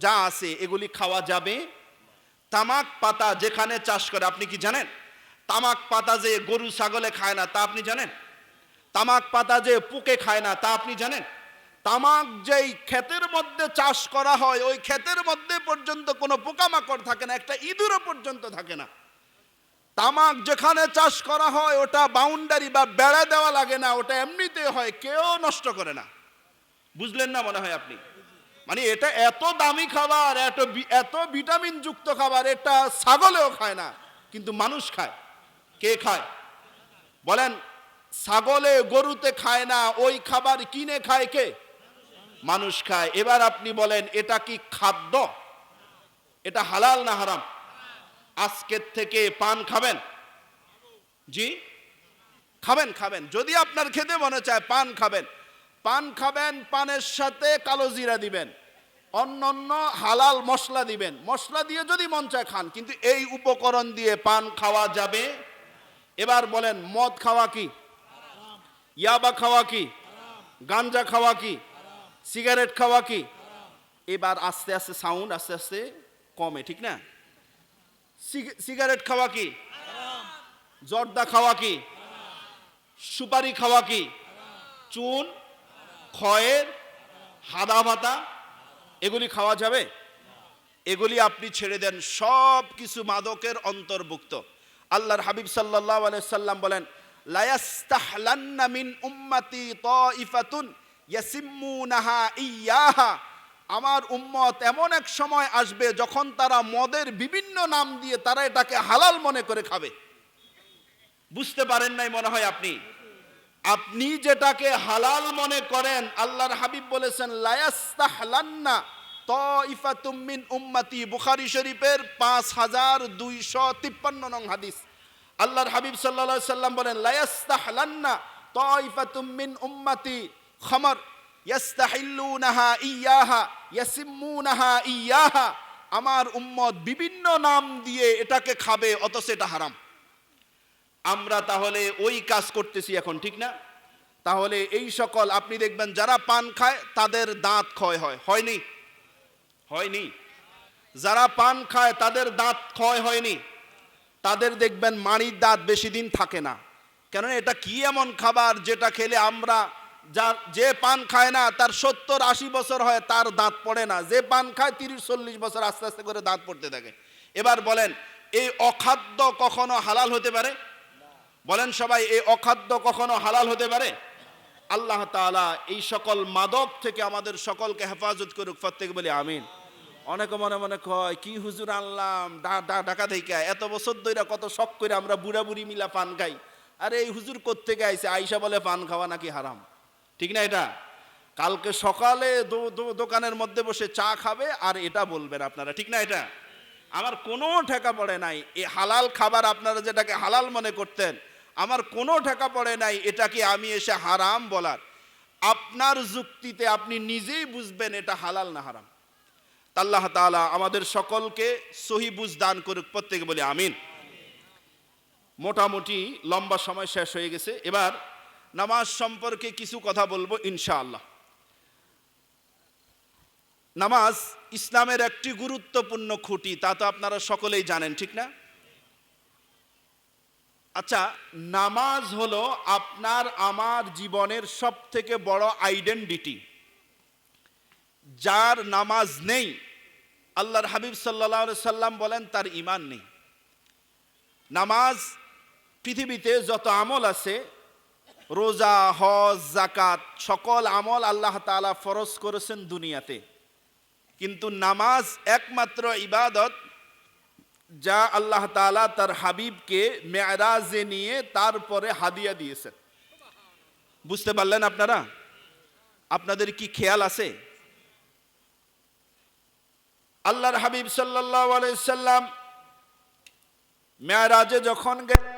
যা আছে এগুলি খাওয়া যাবে। তামাক পাতা যেখানে চাষ করে, আপনি কি জানেন? তামাক পাতা যে গরু ছাগলে খায় না, তা আপনি জানেন? তামাক পাতা যে পুকে খায় না, তা আপনি জানেন? তামাক যেই ক্ষেতের মধ্যে চাষ করা হয়, ওই ক্ষেতের মধ্যে পর্যন্ত কোনো পোকামাকড় থাকে না, একটা ইঁদুরও পর্যন্ত থাকে না। তামাক যেখানে চাষ করা হয়, ওটা বাউন্ডারি বা বেড়া দেওয়া লাগে না, ওটা এমনিতে হয়, কেউ নষ্ট করে না। বুঝলেন না মনে হয় আপনি? মানে এটা এত দামি খাবার, এত এত ভিটামিন যুক্ত খাবার, এটা ছাগলেও খায় না, কিন্তু মানুষ খায়। কে খায়? বলেন, ছাগলে গরুতে খায় না, ওই খাবার কিনে খায় কে? মানুষ খায়। এবার আপনি বলেন, এটা কি খাদ্য? এটা হালাল না হারাম? আজকের থেকে পান খাবেন? জি? খাবেন খাবেন। যদি আপনার খেতে মনে চায়, পান খাবেন। পান খাবেন, পানের সাথে কালো জিরা দিবেন অন্য অন্য হালাল মশলা দিবেন। মশলা দিয়ে যদি মন চায় খান, কিন্তু এই উপকরণ দিয়ে পান খাওয়া যাবে? এবার বলেন, মদ খাওয়া কি? ইয়াবা খাওয়া কি? গাঞ্জা খাওয়া কি? সিগারেট খাওয়া কি? এবার আস্তে আস্তে সাউন্ড আস্তে আস্তে কমে, ঠিক না? সিগারেট খাওয়া কি? জর্দা খাওয়া কি? সুপারি খাওয়া কি? চুন খয়ের হাদা ভাতা এগুলি খাওয়া যাবে? এগুলি আপনি ছেড়ে দেন। সব কিছু মাদকের অন্তর্ভুক্ত। আল্লাহর হাবিব সাল্লাহ সাল্লাম বলেন, লায়াস্তাহলান্না মিন উম্মতি তাইফাতুন ইয়াসিম্মুনাহা ইয়াহা। আমার উম্মত এমন এক সময় আসবে যখন তারা মদের বিভিন্ন নাম দিয়ে তারা এটাকে হালাল মনে করে খাবে। বুঝতে পারেন নাই মনে হয় আপনি? আপনি যেটাকে হালাল মনে করেন, আল্লাহর হাবিব বলেছেন, লায়াস্তাহলান্না তাইফাতুম মিন উম্মতি। বুখারী শরীফের পাঁচ হাজার দুইশো তিপ্পান্ন নং হাদিস। আল্লাহর হাবিব সাল্লাল্লাহু সাল্লাম বলেন, লায়াস্তাহলান্না তাইফাতুম মিন উম্মতি। খামর ইয়াস্তাহিল্লুনাহা ইয়াহা, ইয়াসিম্মুনাহা ইয়াহা। আমার উম্মত বিভিন্ন নাম দিয়ে এটাকে খাবে, অথচ এটা হারাম। আমরা তাহলে ওই কাজ করতেছি এখন, ঠিক না? তাহলে এই সকল, আপনি দেখবেন যারা পান খায়, তাদের দাঁত ক্ষয় হয়। হয়নি? হয়নি। যারা পান খায়, তাদের দাঁত ক্ষয় হয়নি। তাদের দেখবেন মাড়ির দাঁত বেশি দিন থাকে না। কেননা এটা কি এমন খাবার যেটা খেলে আমরা যা, যে পান খায় না, তার সত্তর আশি বছর হয়, তার দাঁত পড়ে না। যে পান খায়, তিরিশ, চল্লিশ বছর আস্তে আস্তে করে দাঁত পড়তে থাকে। এবার বলেন, এই অখাদ্য কখনো হালাল হতে পারে? বলেন সবাই, এই অখাদ্য কখনো হালাল হতে পারে? আল্লাহ তাআলা এই সকল মাদক থেকে আমাদের সকলকে হেফাজত করুক, প্রত্যেক বলে আমিন। অনেকে মনে মনে কয়, কি হুজুর আনলাম? ডাকা থেকে এত বছর ধরে কত শখ করে আমরা বুড়া বুড়ি মিলা পান খাই। আরে এই হুজুর কোত্থেকে আইছে? আইসা বলে, পান খাওয়া নাকি হারাম? ঠিক না এটা? কালকে সকালে দোকানের মধ্যে বসে চা খাবে আর এটা বলবেন আপনারা। ঠিক না এটা? আমার কোনো ঠেকা পড়ে নাই। এই হালাল খাবার আপনারা যেটাকে হালাল মনে করতেন আমার কোনো ঠেকা পড়ে নাই, এটাকে আমি এসে হারাম বলার। আপনার যুক্তিতে আপনি নিজেই বুঝবেন এটা হালাল না হারাম। আল্লাহ তাআলা আমাদের সকলকে সহি বুঝ দান করুক, প্রত্যেকে বলে আমিন। মোটামুটি লম্বা সময় শেষ হয়ে গেছে, এবার নামাজ সম্পর্কে কিছু কথা বলব ইনশাআল্লাহ। নামাজ ইসলামের একটি গুরুত্বপূর্ণ খুঁটি, তা তো আপনারা সকলেই জানেন, ঠিক না? আচ্ছা নামাজ হলো আপনার আমার জীবনের সব থেকে বড় আইডেন্টিটি যার নামাজ নেই, আল্লাহর হাবিব সাল্লাহ সাল্লাম বলেন, তার ইমান নেই। নামাজ, পৃথিবীতে যত আমল আছে, রোজা, হজ জাকাত সকল আমল আল্লাহ তাআলা ফরজ করেছেন দুনিয়াতে। কিন্তু নামাজ একমাত্র ইবাদত যা আল্লাহ তালা তার হাবিবকে মেয়ারাজে নিয়ে তারপরে হাদিয়া দিয়েছেন। বুঝতে পারলেন আপনারা? আপনাদের কি খেয়াল আছে? আল্লাহর হাবিব সাল্লাহ আলাইসাল্লাম মেয়ারাজে যখন গেলেন